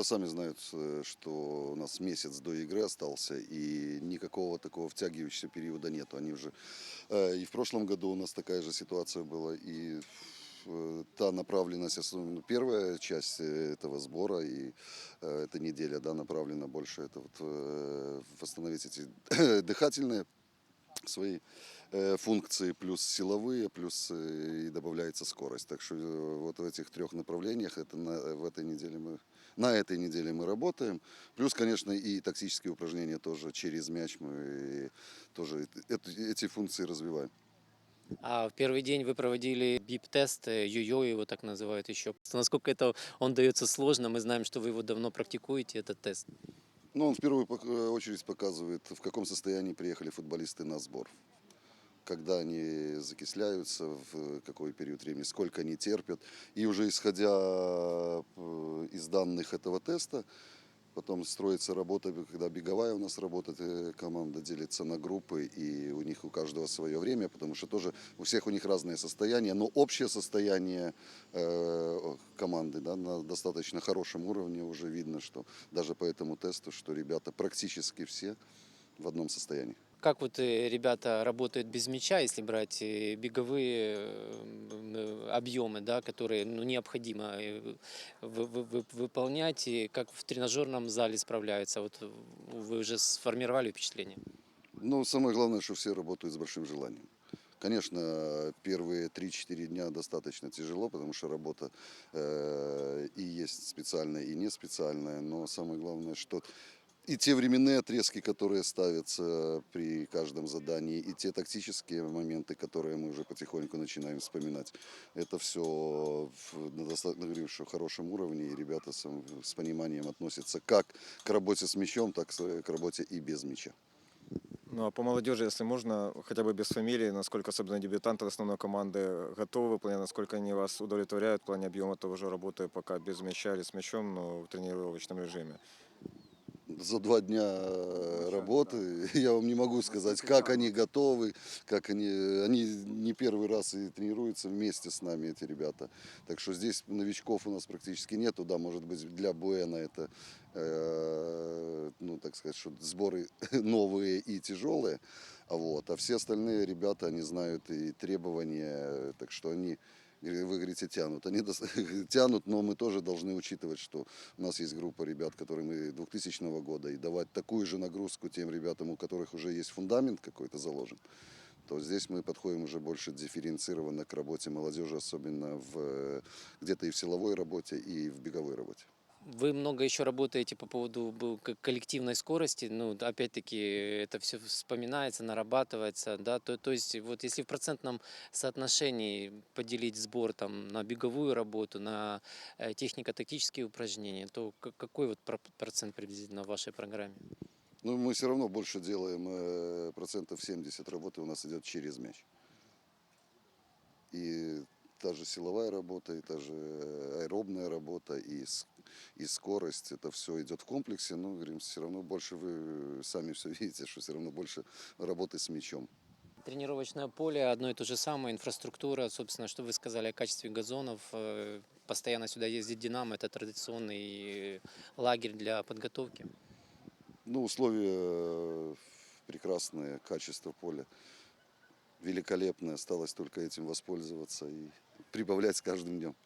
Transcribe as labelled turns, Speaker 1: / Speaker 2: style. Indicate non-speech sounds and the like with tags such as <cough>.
Speaker 1: ребята сами знают, э, что у нас месяц до игры остался, и никакого такого втягивающегося периода нету. Они уже э, и в прошлом году у нас такая же ситуация была, и э, та направленность, особенно первая часть этого сбора и эта неделя, да, направлена больше это вот восстановить эти <coughs> дыхательные свои э, функции, плюс силовые, плюс э, и добавляется скорость. Так что э, вот в этих трех направлениях это на, в этой неделе мы на этой неделе мы работаем. Плюс, конечно, и тактические упражнения тоже через мяч мы тоже эт- эти функции развиваем.
Speaker 2: А в первый день вы проводили бип-тест, йо-йо его так называют еще. Насколько это он дается сложно, мы знаем, что вы его давно практикуете, этот тест.
Speaker 1: Ну, он в первую э, очередь показывает, в каком состоянии приехали футболисты на сбор. Когда они закисляются, в какой период времени, сколько они терпят. И уже исходя э, из данных этого теста, потом строится работа, когда беговая у нас работает, э, команда делится на группы, и у них у каждого свое время, потому что тоже у всех у них разное состояние, но общее состояние э, команды да, на достаточно хорошем уровне уже видно, что даже по этому тесту, что ребята практически все в одном состоянии.
Speaker 2: Как вот э, ребята работают без мяча, если брать э, беговые э, объемы, да, которые ну, необходимо вы- вы- вы- выполнять, и как в тренажерном зале справляются? Вот вы уже сформировали впечатление?
Speaker 1: Ну, самое главное, что все работают с большим желанием. Конечно, первые 3-4 дня достаточно тяжело, потому что работа э, и есть специальная, и не специальная. Но самое главное, что и те временные отрезки, которые ставятся при каждом задании, и те тактические моменты, которые мы уже потихоньку начинаем вспоминать, это все на достаточно хорошем уровне, и ребята с, с пониманием относятся как к работе с мячом, так к работе и без мяча.
Speaker 3: Ну а по молодежи, если можно, хотя бы без фамилии, насколько особенно дебютанты основной команды готовы выполнять, насколько они вас удовлетворяют в плане объема того же работы, пока без мяча или с мячом, но в тренировочном режиме.
Speaker 1: За два дня э, работы. <laughs> я вам не могу сказать, как они готовы, как они, они не первый раз и тренируются вместе с нами, эти ребята. Так что здесь новичков у нас практически нету, да, может быть для Буэна это, э, ну так сказать, что сборы <laughs> новые и тяжелые, а вот, а все остальные ребята, они знают и требования, так что они вы говорите, тянут. Они <laughs> тянут, но мы тоже должны учитывать, что у нас есть группа ребят, которые мы 2000 года, и давать такую же нагрузку тем ребятам, у которых уже есть фундамент какой-то заложен, то здесь мы подходим уже больше дифференцированно к работе молодежи, особенно в, где-то и в силовой работе, и в беговой работе.
Speaker 2: Вы много еще работаете по поводу коллективной скорости, ну, опять-таки, это все вспоминается, нарабатывается, да, то, то есть, вот если в процентном соотношении поделить сбор там на беговую работу, на э, технико-тактические упражнения, то ка- какой вот про- процент приблизительно в вашей программе?
Speaker 1: Но мы все равно больше делаем, э, процентов 70 работы у нас идет через мяч. И та же силовая работа, и та же аэробная работа, и, и скорость, это все идет в комплексе, но, говорим, все равно больше вы сами все <laughs> видите, что все равно больше работы с мячом.
Speaker 2: Тренировочное поле одно и то же самое, инфраструктура, собственно, что вы сказали о качестве газонов, э, постоянно сюда ездит Динамо, это традиционный э, лагерь для подготовки.
Speaker 1: Ну, условия э, прекрасные, качество поля великолепное, осталось только этим воспользоваться и прибавлять с каждым днем.